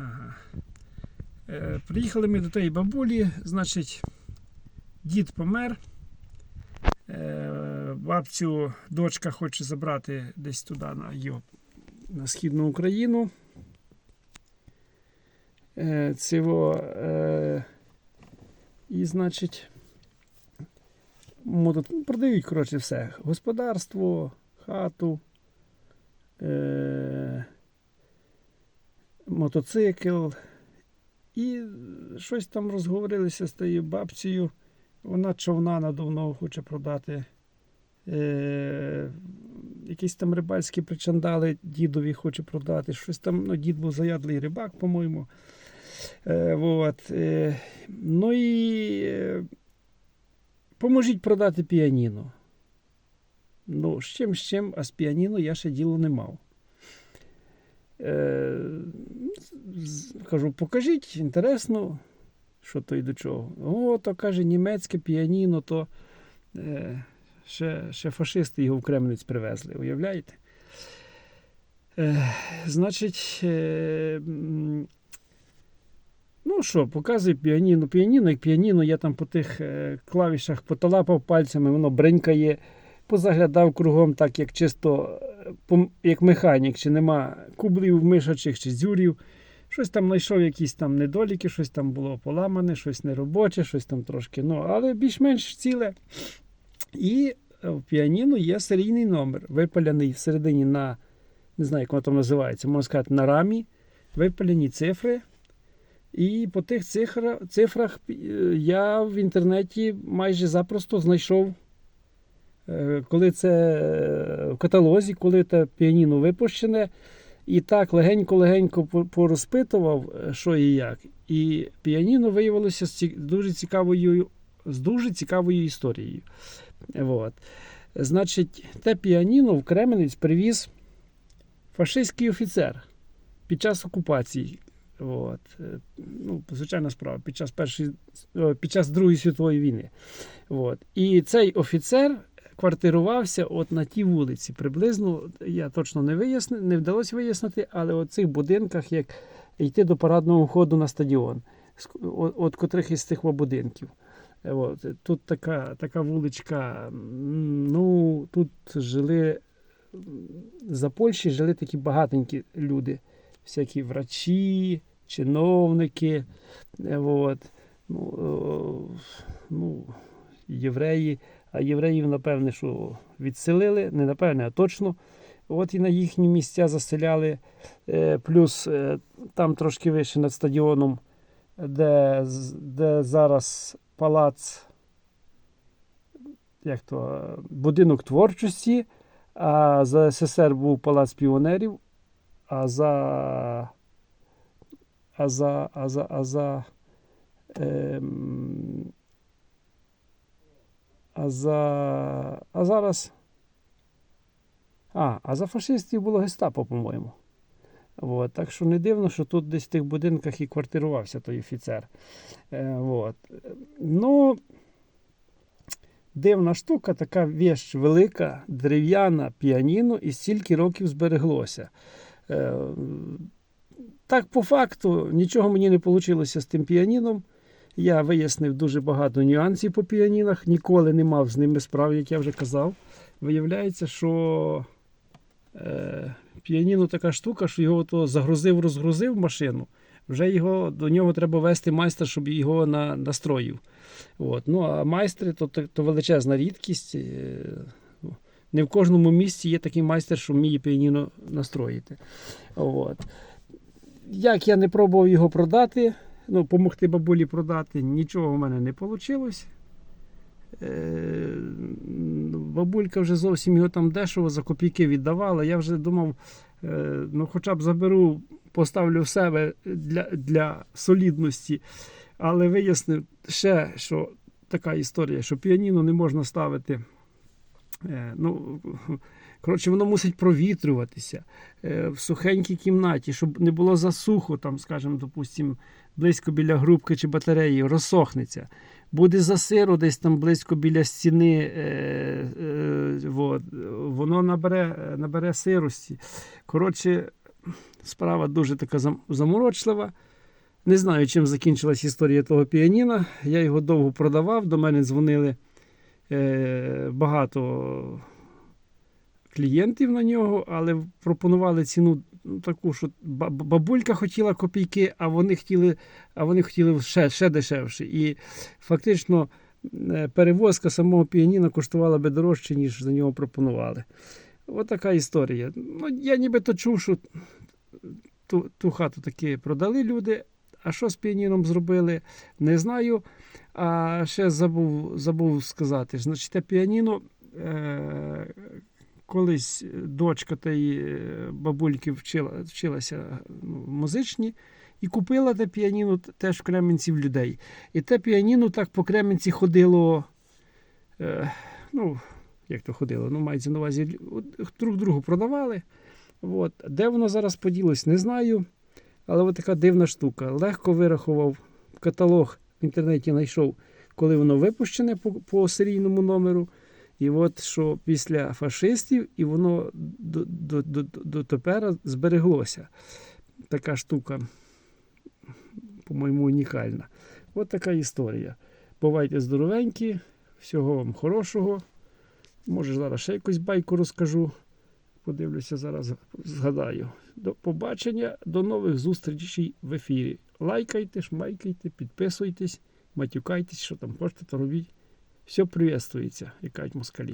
Ага. Е, приїхали ми до тієї бабулі, значить, дід помер. Е, бабцю дочка хоче забрати десь туди на, його, на Східну Україну. Е, цього, і, значить, продають, коротше, все. Господарство, хату, мотоцикл. І щось там розговорилися з тією бабцею. Вона човна надовно хоче продати. Е, якісь там рибальські причандали дідові хоче продати. Щось там, ну, дід був заядлий рибак, по-моєму. Е, вот. е, ну і е, поможіть продати піаніно. Ну, з чим, з чим, а з піаніно я ще діло не мав. Е, кажу, покажіть, інтересно, що то і до чого. О, то каже, німецьке піаніно, то е, ще, ще фашисти його в Кремниць привезли, уявляєте? Е, значить, е, ну що, показує піаніно. Піаніно, як піаніно, я там по тих е, клавішах поталапав пальцями, воно бренькає, позаглядав кругом, так як чисто як механік, чи нема кублів мишачих, чи дзюрів. Щось там знайшов якісь там недоліки, щось там було поламане, щось неробоче, щось там трошки. Ну, але більш-менш ціле. І е, в піаніно є серійний номер, випаляний всередині на, не знаю, як воно там називається, можна сказати, на рамі, випаляні цифри. І по тих цифрах е, я в інтернеті майже запросто знайшов, коли це е, в каталозі, коли те піаніно випущене. І так легенько-легенько порозпитував, е, що і як. І піаніно виявилося з дуже цікавою, з дуже цікавою історією. От. Значить, те піаніно в Кременець привіз фашистський офіцер під час окупації. От. Е, Ну, звичайна справа, під час першої, під час Другої світової війни. От. І цей офіцер квартирувався от на тій вулиці. Приблизно, я точно не виясни, не вдалося вияснити, але у цих будинках, як йти до парадного входу на стадіон, от, от котрих із тих будинків. Е, От. Тут така, така вуличка. Ну, тут жили за Польщі жили такі багатенькі люди, всякі врачі, чиновники. е, От. Ну, ну, євреї. А євреїв, напевне, що відселили, не напевне, а точно. От і на їхні місця заселяли. Е, Плюс е, там трошки вище над стадіоном, де, де зараз палац, як то, будинок творчості, а за СССР був палац піонерів, а за. А за. А за, а за ем, а за. А зараз. А, а за фашистів було гестапо, по-моєму. От, так що не дивно, що тут десь в тих будинках і квартирувався той офіцер. Е, от. Ну, дивна штука, така віч велика, дерев'яна піаніно, і стільки років збереглося. Е, так, по факту, нічого мені не вийшло з тим піаніном. Я вияснив дуже багато нюансів по піанінах, ніколи не мав з ними справ, як я вже казав. Виявляється, що е, піаніно така штука, що його то загрузив, розгрузив машину. Вже його, до нього треба вести майстра, щоб його на, настроїв. От. Ну, а майстри то, то, то величезна рідкість. Е, Не в кожному місці є такий майстер, що вміє піаніно настроїти. От. Як я не пробував його продати, ну, допомогти бабулі продати, нічого в мене не вийшло. Е, бабулька вже зовсім його там дешево за копійки віддавала. Я вже думав, е, ну хоча б заберу, поставлю в себе для, для солідності. Але вияснив ще, що така історія, що піаніно не можна ставити. Е, ну, коротше, воно мусить провітрюватися е, в сухенькій кімнаті, щоб не було засухо, там, скажімо, допустимо, близько біля грубки чи батареї, розсохнеться. Буде засиро десь там близько біля стіни, е, е, вот, воно набере, набере сирості. Коротше, справа дуже така заморочлива. Не знаю, чим закінчилась історія того піаніна. Я його довго продавав. До мене дзвонили е, багато клієнтів на нього, але пропонували ціну ну, таку, що бабулька хотіла копійки, а вони хотіли, а вони хотіли ще, ще дешевше. І фактично е, перевозка самого піаніна коштувала би дорожче, ніж за нього пропонували. От така історія. Ну, я нібито чув, що ту, ту хату таки продали люди. А що з піаніном зробили, не знаю. А ще забув, забув сказати. Значить, те піаніно е, колись дочка тієї е, бабульки вчила, вчилася ну, музичні і купила те піаніно теж в Кременці в людей. І те піаніно так по Кременці ходило. Е, ну, як то ходило? Ну, мається на увазі, друг другу продавали. От. Де воно зараз поділось, не знаю. Але от така дивна штука. Легко вирахував каталог в інтернеті, знайшов, коли воно випущене по, по серійному номеру. І от що після фашистів, і воно до, до, до, до збереглося. Така штука, по-моєму, унікальна. От така історія. Бувайте здоровенькі, всього вам хорошого. Може, зараз ще якусь байку розкажу. Подивлюся, зараз згадаю. До побачення, до нових зустрічей в ефірі. Лайкайте, шмайкайте, підписуйтесь, матюкайтесь, що там хочете, то робіть. Все приветствується, як кажуть москалі.